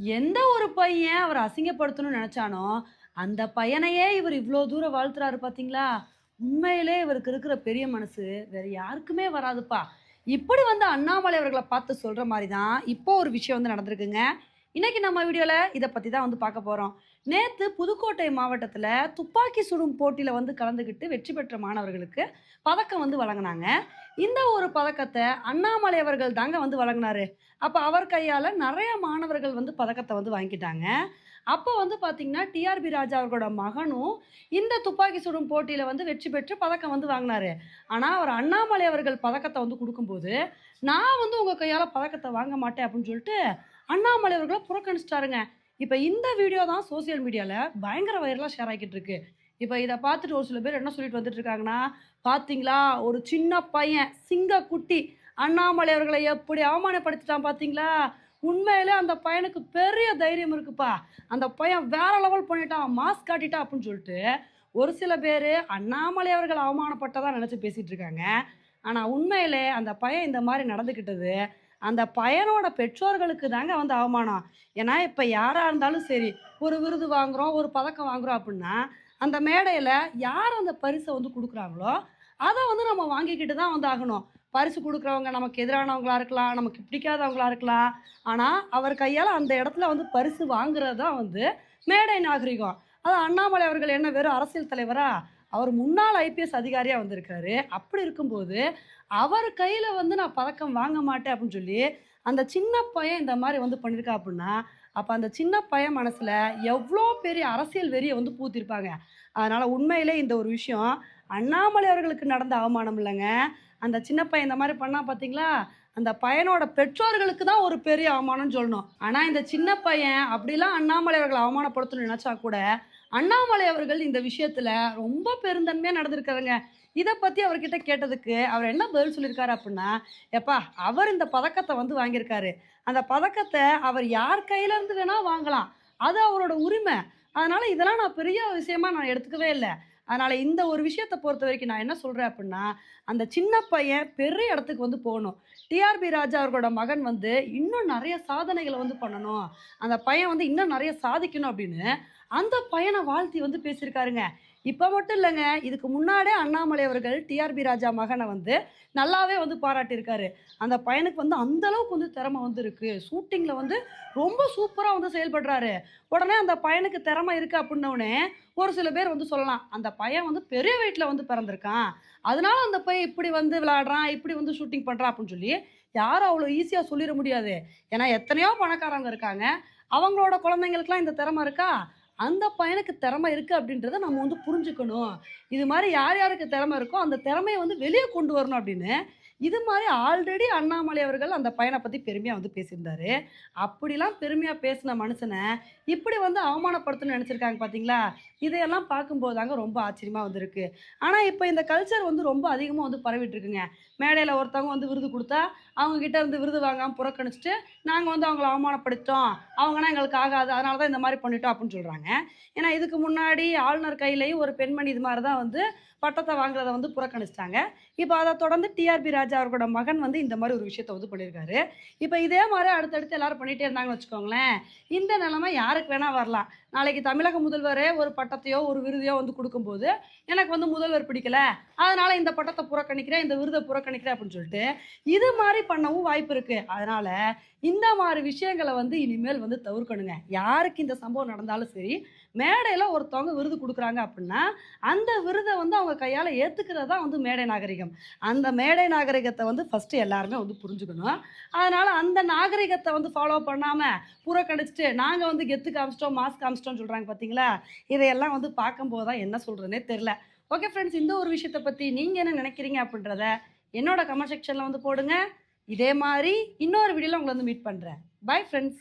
எந்த ஒரு பையன் அவர் அசிங்கப்படுத்தணும்னு நினைச்சானோ அந்த பையனையே இவர் இவ்வளோ தூரம் வாழ்த்துறாரு பார்த்தீங்களா உண்மையிலே இவருக்கு இருக்கிற பெரிய மனசு வேற யாருக்குமே வராதுப்பா. இப்படி வந்து அண்ணாமலை அவர்களை பார்த்து சொல்ற மாதிரி தான் இப்போ ஒரு விஷயம் வந்து நடந்திருக்குங்க. இன்னைக்கு நம்ம வீடியோவில் இதை பற்றி தான் வந்து பார்க்க போகிறோம் நேற்று புதுக்கோட்டை மாவட்டத்தில் துப்பாக்கி சுடும் போட்டியில் வந்து கலந்துக்கிட்டு வெற்றி பெற்ற மாணவர்களுக்கு பதக்கம் வந்து வழங்கினாங்க. இந்த ஒரு பதக்கத்தை அண்ணாமலை அவர்கள் தாங்க வந்து வழங்கினாரு. அப்போ அவர் கையால் நிறைய மாணவர்கள் வந்து பதக்கத்தை வந்து வாங்கிட்டாங்க அப்போ வந்து பார்த்தீங்கன்னா டிஆர்பி ராஜா அவர்களோட மகனும் இந்த துப்பாக்கி சுடும் போட்டியில் வந்து வெற்றி பெற்று பதக்கம் வந்து வாங்கினாரு. ஆனால் அவர் அண்ணாமலை அவர்கள் பதக்கத்தை வந்து கொடுக்கும்போது நான் வந்து உங்கள் கையால் பதக்கத்தை வாங்க மாட்டேன் அப்படின்னு சொல்லிட்டு அண்ணாமலை அவர்களை புறக்கணிச்சிட்டாருங்க. இப்போ இந்த வீடியோ தான் சோசியல் மீடியாவில் பயங்கர வைரலாக ஷேர் ஆகிட்டு இருக்கு. இப்போ இதை பார்த்துட்டு ஒரு சில பேர் என்ன சொல்லிட்டு வந்துட்டு இருக்காங்கன்னா பார்த்தீங்களா ஒரு சின்ன பையன் சிங்க குட்டி அண்ணாமலை அவர்களை எப்படி அவமானப்படுத்திட்டான் பார்த்தீங்களா உண்மை அந்த பையனுக்கு பெரிய தைரியம் இருக்குப்பா. அந்த பையன் வேற லெவல் பண்ணிட்டான் மாஸ்க் காட்டிட்டான் அப்படின்னு சொல்லிட்டு ஒரு சில பேர் அண்ணாமலை அவர்கள் அவமானப்பட்டதாக நினச்சி பேசிகிட்டு இருக்காங்க. ஆனால் உண்மையிலே அந்த பையன் இந்த மாதிரி நடந்துக்கிட்டது அந்த பையனோட பெற்றோர்களுக்கு தாங்க வந்து அவமானம். ஏன்னா இப்போ யாராக இருந்தாலும் சரி ஒரு விருது வாங்குகிறோம் ஒரு பதக்கம் வாங்குறோம் அப்படின்னா அந்த மேடையில் யார் அந்த பரிசை வந்து கொடுக்குறாங்களோ அதை வந்து நம்ம வாங்கிக்கிட்டு தான் வந்து ஆகணும். பரிசு கொடுக்குறவங்க நமக்கு எதிரானவங்களா இருக்கலாம் நமக்கு பிடிக்காதவங்களா இருக்கலாம். ஆனால் அவர் கையால் அந்த இடத்துல வந்து பரிசு வாங்குறது தான் வந்து மேடை நாகரிகம். அது அண்ணாமலை அவர்கள் என்ன வெறும் அரசியல் தலைவரா? அவர் முன்னாள் ஐபிஎஸ் அதிகாரியாக வந்திருக்காரு. அப்படி இருக்கும்போது அவர் கையில் வந்து நான் பதக்கம் வாங்க மாட்டேன் அப்படின்னு சொல்லி அந்த சின்ன பையன் இந்த மாதிரி வந்து பண்ணியிருக்கா அப்படின்னா அப்போ அந்த சின்ன பையன் மனசில் எவ்வளோ பெரிய அரசியல் வெறியை வந்து பூத்திருப்பாங்க. அதனால் உண்மையிலே இந்த ஒரு விஷயம் அண்ணாமலை அவர்களுக்கு நடந்த அவமானம் இல்லைங்க. அந்த சின்ன பையன் இந்த மாதிரி பண்ணால் பார்த்தீங்களா அந்த பையனோட பெற்றோர்களுக்கு தான் ஒரு பெரிய அவமானம்னு சொல்லணும். ஆனால் இந்த சின்ன பையன் அப்படிலாம் அண்ணாமலை அவர்களை அவமானப்படுத்தணும்னு நினச்சா கூட அண்ணாமலை அவர்கள் இந்த விஷயத்தில் ரொம்ப பெருந்தன்மையாக நடந்திருக்காருங்க. இதை பற்றி அவர்கிட்ட கேட்டதுக்கு அவர் என்ன பதில் சொல்லியிருக்காரு அப்படின்னா எப்பா அவர் இந்த பதக்கத்தை வந்து வாங்கியிருக்காரு. அந்த பதக்கத்தை அவர் யார் கையிலேருந்து வேணால் வாங்கலாம். அது அவரோட உரிமை. அதனால் இதெல்லாம் நான் பெரிய விஷயமா நான் எடுத்துக்கவே இல்லை. அதனால் இந்த ஒரு விஷயத்தை பொறுத்த வரைக்கும் நான் என்ன சொல்கிறேன் அப்படின்னா அந்த சின்ன பையன் பெரிய இடத்துக்கு வந்து போகணும். டிஆர்பி ராஜா அவர்களோட மகன் வந்து இன்னும் நிறைய சாதனைகளை வந்து பண்ணணும். அந்த பையன் வந்து இன்னும் நிறைய சாதிக்கணும் அப்படின்னு அந்த பையனை வாழ்த்தி வந்து பேசியிருக்காருங்க. இப்போ மட்டும் இல்லைங்க இதுக்கு முன்னாடியே அண்ணாமலை அவர்கள் டிஆர்பி ராஜா மகனை வந்து நல்லாவே வந்து பாராட்டியிருக்காரு. அந்த பையனுக்கு வந்து அந்த அளவுக்கு வந்து திறமை வந்து இருக்கு ஷூட்டிங்கில் வந்து ரொம்ப சூப்பராக வந்து செயல்படுறாரு. உடனே அந்த பையனுக்கு திறமை இருக்கு அப்படின்னோடனே ஒரு சில பேர் வந்து சொல்லலாம் அந்த பையன் வந்து பெரிய வீட்டில் வந்து பிறந்திருக்கான். அதனால அந்த பையன் இப்படி வந்து விளையாடுறான் இப்படி வந்து ஷூட்டிங் பண்ணுறான் அப்படின்னு சொல்லி யாரும் அவ்வளோ ஈஸியாக சொல்லிட முடியாது. ஏன்னா எத்தனையோ பணக்காரங்க இருக்காங்க. அவங்களோட குழந்தைங்களுக்குலாம் இந்த திறமை இருக்கா? அந்த பையனுக்கு திறமை இருக்குது அப்படின்றத நம்ம வந்து புரிஞ்சுக்கணும். இது மாதிரி யார் யாருக்கு திறமை இருக்கோ அந்த திறமையை வந்து வெளியே கொண்டு வரணும் அப்படின்னு இது மாதிரி ஆல்ரெடி அண்ணாமலை அவர்கள் அந்த பையனை பற்றி பெருமையாக வந்து பேசியிருந்தாரு. அப்படிலாம் பெருமையாக பேசின மனுஷனை இப்படி வந்து அவமானப்படுத்தணும்னு நினச்சிருக்காங்க பார்த்தீங்களா இதையெல்லாம் பார்க்கும்போது தாங்க ரொம்ப ஆச்சரியமாக வந்திருக்கு. ஆனால் இப்போ இந்த கல்ச்சர் வந்து ரொம்ப அதிகமாக வந்து பரவிட்டு இருக்குங்க. மேடையில் ஒருத்தவங்க வந்து விருது கொடுத்தா அவங்ககிட்ட இருந்து விருது வாங்காமல் புறக்கணிச்சிட்டு நாங்கள் வந்து அவங்கள அவமானப்படுத்தோம் அவங்கன்னா எங்களுக்கு ஆகாது. அதனால தான் இந்த மாதிரி பண்ணிட்டோம் அப்படின்னு சொல்கிறாங்க ஏன்னா இதுக்கு முன்னாடி ஆளுநர் கையிலையும் ஒரு பெண்மணி இது மாதிரி தான் வந்து பட்டத்தை வாங்குறத வந்து புறக்கணிச்சிட்டாங்க. இப்போ அதை தொடர்ந்து டிஆர்பி ராஜா அவர்களோட மகன் வந்து இந்த மாதிரி ஒரு விஷயத்த வந்து பண்ணியிருக்காரு. இப்போ இதே மாதிரி அடுத்தடுத்து எல்லாரும் பண்ணிகிட்டே இருந்தாங்கன்னு வச்சுக்கோங்களேன் இந்த நிலைமை யாருக்கு வேணால் வரலாம். நாளைக்கு தமிழக முதல்வரே ஒரு பட்டத்தையோ ஒரு விருதையோ வந்து கொடுக்கும்போது எனக்கு வந்து முதல்வர் பிடிக்கல. அதனால இந்த பட்டத்தை புறக்கணிக்கிறேன் இந்த விருதை புறக்கணிக்கிறேன் அப்படின்னு சொல்லிட்டு இது மாதிரி பண்ணவும் வாய்ப்பு இருக்கு. அதனால இந்த மாதிரி விஷயங்களை வந்து இனிமேல் வந்து தவிர்க்கணுங்க. யாருக்கு இந்த சம்பவம் நடந்தாலும் சரி மேடையில் ஒருத்தவங்க விருது கொடுக்குறாங்க அப்படின்னா அந்த விருதை வந்து அவங்க கையால் ஏற்றுக்கிறது தான் வந்து மேடை நாகரிகம். அந்த மேடை நாகரிகத்தை வந்து ஃபஸ்ட்டு எல்லாருமே வந்து புரிஞ்சுக்கணும். அதனால் அந்த நாகரிகத்தை வந்து ஃபாலோ பண்ணாமல் புறக்கணிச்சிட்டு நாங்கள் வந்து கெத்து காமிச்சிட்டோம் மாஸ்க் காமிச்சிட்டோம் காமிச்சிட்டோம்னு சொல்கிறாங்க பார்த்தீங்களா இதையெல்லாம் வந்து பார்க்கும்போது தான் என்ன சொல்கிறதுனே தெரில ஓகே ஃப்ரெண்ட்ஸ் இந்த ஒரு விஷயத்தை பற்றி நீங்கள் என்ன நினைக்கிறீங்க அப்படின்றத என்னோட கமெண்ட் செக்ஷனில் வந்து போடுங்க. இதே மாதிரி இன்னொரு வீடியோவில் உங்களை வந்து மீட் பண்ணுறேன் பை ஃப்ரெண்ட்ஸ்